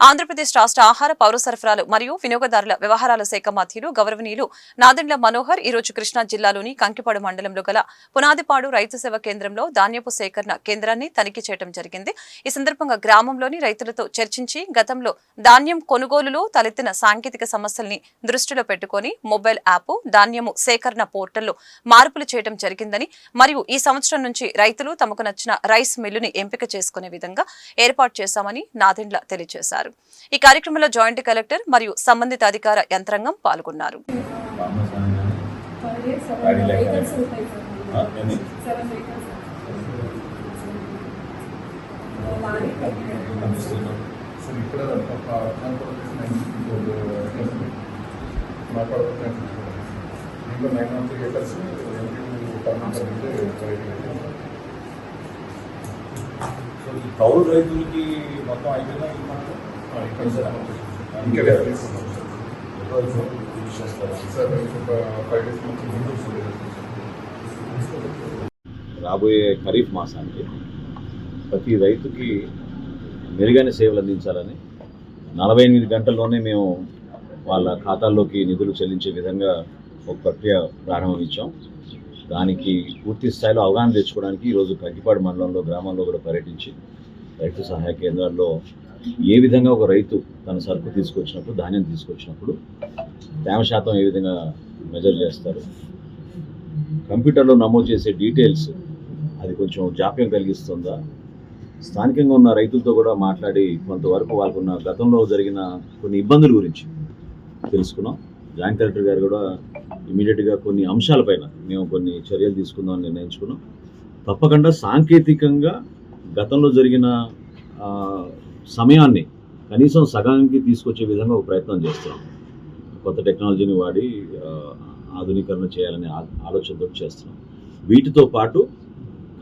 ఆంధ్రప్రదేశ్ రాష్ట్ర ఆహార పౌర సరఫరాలు మరియు వినియోగదారుల వ్యవహారాల శాఖ మంత్రులు గౌరవనీయులు నాదెండ్ల మనోహర్ ఈ రోజు కృష్ణా జిల్లాలోని కంకిపాడు మండలంలో గల పునాదిపాడు రైతు సేవ కేంద్రంలో ధాన్యపు సేకరణ కేంద్రాన్ని తనిఖీ చేయడం జరిగింది. ఈ సందర్భంగా గ్రామంలోని రైతులతో చర్చించి గతంలో ధాన్యం కొనుగోలులో తలెత్తిన సాంకేతిక సమస్యల్ని దృష్టిలో పెట్టుకొని మొబైల్ యాప్ ధాన్యము సేకరణ పోర్టల్లో మార్పులు చేయడం జరిగిందని మరియు ఈ సంవత్సరం నుంచి రైతులు తమకు నచ్చిన రైస్ మిల్లుని ఎంపిక చేసుకునే విధంగా ఏర్పాటు చేశామని నాదెండ్ల తెలియజేశారు. చేశారు. ఈ కార్యక్రమంలో జాయింట్ కలెక్టర్ మరియు సంబంధిత అధికార యంత్రాంగం పాల్గొన్నారు. టౌన్ రైతులకి మొత్తం అయిపోయినా ఈ ఇంకా రాబోయే ఖరీఫ్ మాసానికి ప్రతి రైతుకి మెరుగైన సేవలు అందించాలని నలభై ఎనిమిది గంటల్లోనే మేము వాళ్ళ ఖాతాల్లోకి నిధులు చెల్లించే విధంగా ఒక ప్రక్రియ ప్రారంభించాం దానికి పూర్తి స్థాయిలో అవగాహన తెచ్చుకోవడానికి ఈరోజు కంకిపాడు మండలంలో గ్రామాల్లో కూడా పర్యటించి రైతు సహాయ కేంద్రాల్లో ఏ విధంగా ఒక రైతు తన సరుకు తీసుకొచ్చినప్పుడు ధాన్యం తీసుకొచ్చినప్పుడు తేమ శాతం ఏ విధంగా మెజర్ చేస్తారు? కంప్యూటర్లో నమోదు చేసే డీటెయిల్స్ అది కొంచెం జాప్యం కలిగిస్తుందా? స్థానికంగా ఉన్న రైతులతో కూడా మాట్లాడి కొంతవరకు వాళ్ళకున్న గతంలో జరిగిన కొన్ని ఇబ్బందుల గురించి తెలుసుకున్నాం. జాయింట్ కలెక్టర్ గారు కూడా ఇమీడియట్గా కొన్ని అంశాలపైన మేము కొన్ని చర్యలు తీసుకుందామని నిర్ణయించుకున్నాం. తప్పకుండా సాంకేతికంగా గతంలో జరిగిన సమయాన్ని కనీసం సగానికి తీసుకొచ్చే విధంగా ఒక ప్రయత్నం చేస్తున్నాం. కొత్త టెక్నాలజీని వాడి ఆధునీకరణ చేయాలనే ఆ- ఆలోచనతో చేస్తున్నాం. వీటితో పాటు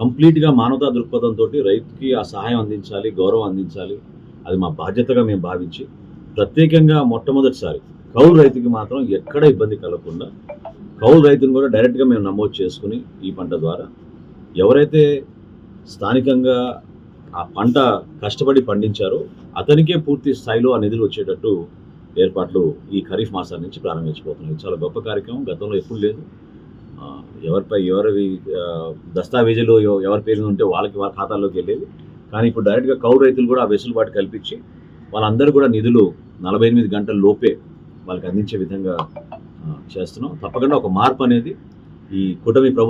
కంప్లీట్గా మానవతా దృక్పథంతో రైతుకి ఆ సహాయం అందించాలి గౌరవం అందించాలి. అది మా బాధ్యతగా మేము భావించి ప్రత్యేకంగా మొట్టమొదటిసారి కౌలు రైతుకి మాత్రం ఎక్కడ ఇబ్బంది కలగకుండా కౌలు రైతుని కూడా డైరెక్ట్గా మేము నమోదు చేసుకుని ఈ పంట ద్వారా ఎవరైతే స్థానికంగా ఆ పంట కష్టపడి పండించారో. అతనికే పూర్తి స్థాయిలో ఆ నిధులు వచ్చేటట్టు ఏర్పాట్లు ఈ ఖరీఫ్ మాసాల నుంచి ప్రారంభించబోతున్నాయి. చాలా గొప్ప కార్యక్రమం. గతంలో ఎప్పుడు లేదు. ఎవరిపై ఎవరి ఆ, ఎవరి పేరు ఉంటే వాళ్ళకి వాళ్ళ ఖాతాల్లోకి వెళ్ళేది. కానీ ఇప్పుడు డైరెక్ట్గా కౌలు రైతులు కూడా ఆ వెసులుబాటు కల్పించి వాళ్ళందరూ కూడా నిధులు నలభై ఎనిమిది గంటల లోపే వాళ్ళకి అందించే విధంగా చేస్తున్నాం. తప్పకుండా ఒక మార్పు అనేది ఈ కూటమి ప్రభుత్వం